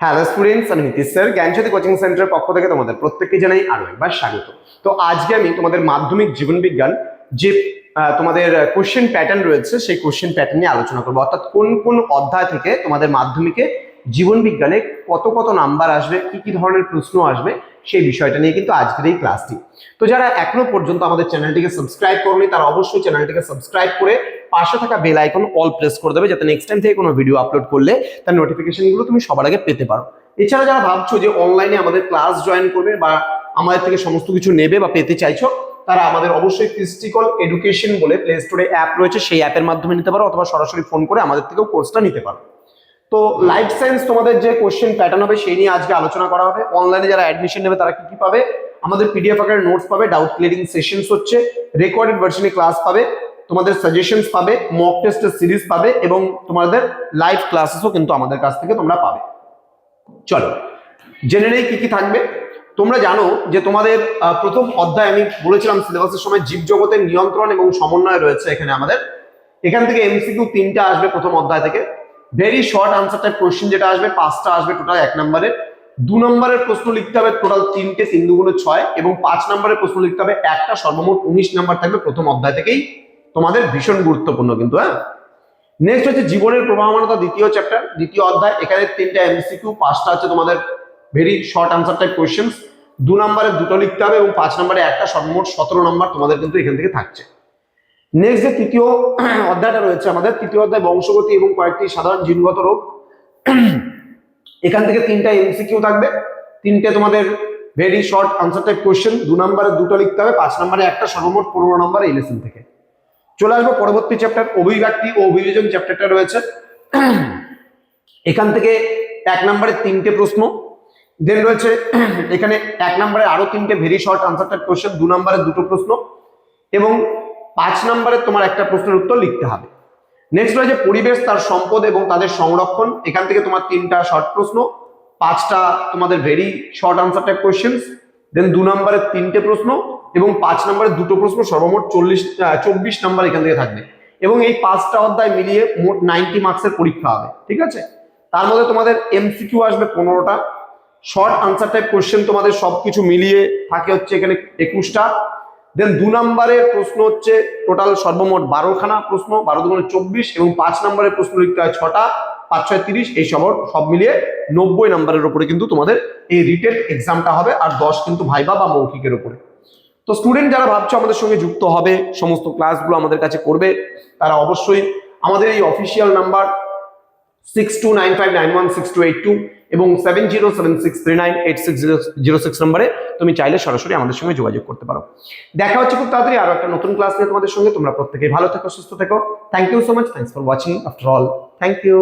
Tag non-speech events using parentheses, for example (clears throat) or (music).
Hello students আমি Nitish sir, জ্ঞানজ্যোতি coaching সেন্টারের পক্ষ থেকে তোমাদের প্রত্যেককে জানাই আরও একবার স্বাগত। তো আজকে আমি তোমাদের মাধ্যমিক জীবন বিজ্ঞান যে তোমাদের কোশ্চেন প্যাটার্ন রয়েছে, সেই কোশ্চেন প্যাটার্ন নিয়ে আলোচনা করব। অর্থাৎ কোন কোন অধ্যায় থেকে তোমাদের মাধ্যমিকে জীবন বিজ্ঞানে কত কত নাম্বার আসবে, কি কি ধরনের প্রশ্ন আসবে, সেই বিষয়টা নিয়ে কিন্তু আজকের এই ক্লাসটি তো যারা এখনও পর্যন্ত আমাদের চ্যানেলটিকে সাবস্ক্রাইব করনি, তারা অবশ্যই চ্যানেলটিকে সাবস্ক্রাইব করে পাশে থাকা বেল আইকন অল প্রেস করে দেবে, যাতে নেক্সট টাইম থেকে কোনো ভিডিও আপলোড করলে তার নোটিফিকেশনগুলো তুমি সবার আগে পেতে পারো। এছাড়া যারা ভাবছ যে অনলাইনে আমাদের ক্লাস জয়েন করবে বা আমাদের থেকে সমস্ত কিছু নেবে বা পেতে চাইছো, তারা আমাদের অবশ্যই ক্রিস্টিকল এডুকেশন বলে প্লে স্টোরে অ্যাপ রয়েছে, সেই অ্যাপের মাধ্যমে নিতে পারো, অথবা সরাসরি ফোন করে আমাদের থেকেও কোর্সটা নিতে পারো। তো লাইফ সায়েন্স তোমাদের যে কোশ্চেন প্যাটার্ন হবে, সেই নিয়ে আজকে আলোচনা করা হবে। অনলাইনে যারা অ্যাডমিশন নেবে, তারা কি কি পাবে? আমাদের পিডিএফ আকারে নোটস পাবে ডাউট ক্লিয়ারিং সেশনস হচ্ছে রেকর্ডেড ভার্সনে ক্লাস পাবে। তোমাদের সাজেশনস পাবে মক টেস্টের সিরিজ পাবে এবং তোমাদের লাইভ ক্লাসেসও কিন্তু আমাদের কাছ থেকে তোমরা পাবে। চলো, জেনে নেই কি কি থাকবে। তোমরা জানো যে তোমাদের প্রথম অধ্যায় আমি বলেছিলাম সিলেবাসের সময় জীবজগতের নিয়ন্ত্রণ এবং সমন্বয় রয়েছে এখানে আমাদের। এখান থেকে এমসিকিউ তিনটা আসবে প্রথম অধ্যায় থেকে। Very short answer type question যেটা আসবে, পাঁচটা আসবে টোটাল এক নম্বরের দু নম্বরের প্রশ্ন লিখতে হবে টোটাল তিনটে তিন দুগুলো ছয় এবং পাঁচ নম্বরের প্রশ্ন লিখতে হবে একটা সর্বমোট উনিশ নম্বর থাকবে প্রথম অধ্যায় থেকেই। তোমাদের ভীষণ গুরুত্বপূর্ণ কিন্তু হ্যাঁ? নেক্সট হচ্ছে জীবনের প্রবাহমানতা, দ্বিতীয় চ্যাপ্টার দ্বিতীয় অধ্যায়, এখানে তিনটা এমসিকিউ পাঁচটা হচ্ছে তোমাদের very short answer type questions দু নম্বরে দুটো লিখতে হবে এবং পাঁচ নম্বরে একটা সর্বমোট সতেরো নম্বর তোমাদের কিন্তু এখান থেকে থাকছে। নেক্সট যে তৃতীয় (clears throat) অধ্যায়টা রয়েছে আমাদের, তৃতীয় অধ্যায় বংশগতি এবং কয়েকটি সাধারণ জিনগত রোগ। (clears throat) এখান থেকে তিনটা এমসিকিউ থাকবে, তিনটে তোমাদের very short answer type question দু নম্বরে দুটো লিখতে হবে, পাঁচ নম্বরে একটা, সর্বমোট পনেরো নম্বর এই থেকে। চলে আসব পরবর্তী চ্যাপ্টার অভিব্যক্তি ও অভিযোজন চ্যাপ্টারটা রয়েছে। এখান থেকে এক নম্বরে তিনটে প্রশ্ন দেন রয়েছে এখানে এক নম্বরে আরও তিনটে very short answer type question দু নম্বরে দুটো প্রশ্ন, এবং পাঁচ নম্বরে তোমার একটা প্রশ্নের উত্তর লিখতে হবে। নেক্সট রয়েছে পরিবেশ, তার সম্পদ এবং তাদের সংরক্ষণ। এখান থেকে তোমার তিনটা শর্ট প্রশ্ন, পাঁচটা তোমাদের very short answer type then দু নম্বরে তিনটে প্রশ্ন এবং পাঁচ নম্বরে দুটো প্রশ্ন সর্বমোট চল্লিশ চব্বিশ নাম্বার এখান থেকে থাকবে। এবং এই পাঁচটা অধ্যায় মিলিয়ে মোট নাইনটি মার্কসের পরীক্ষা হবে, ঠিক আছে? তার মধ্যে তোমাদের এমসিকিউ আসবে পনেরোটা। শর্ট আনসার টাইপ কোশ্চেন তোমাদের সবকিছু মিলিয়ে থাকে হচ্ছে এখানে একুশটা। দেন দু নম্বরের প্রশ্ন হচ্ছে টোটাল সর্বমোট বারোখানা প্রশ্ন, বারো দুগুণে চব্বিশ এবং পাঁচ নম্বরের প্রশ্ন লিখতে হয় ছটা, পাঁচ ছয় তিরিশ, এই সব সব মিলিয়ে নব্বই নম্বরের উপরে কিন্তু তোমাদের এই রিটেন এক্সামটা হবে, আর দশ কিন্তু ভাইবা বা মৌখিকের উপরে তো স্টুডেন্ট যারা ভাবছ আমাদের সঙ্গে যুক্ত হবে, সমস্ত ক্লাসগুলো আমাদের কাছে করবে, তারা অবশ্যই আমাদের এই official number six two nine five nine one six two eight two এবং seven zero seven six three nine eight six zero zero six নম্বরে তুমি চাইলে সরাসরি আমাদের সঙ্গে যোগাযোগ করতে পারো। দেখা হচ্ছে খুব তাড়াতাড়ি আরও একটা নতুন ক্লাস নিয়ে তোমাদের সঙ্গে। তোমরা প্রত্যেকেই ভালো থেকো, সুস্থ থেকো। Thank you so much thanks for watching after all thank you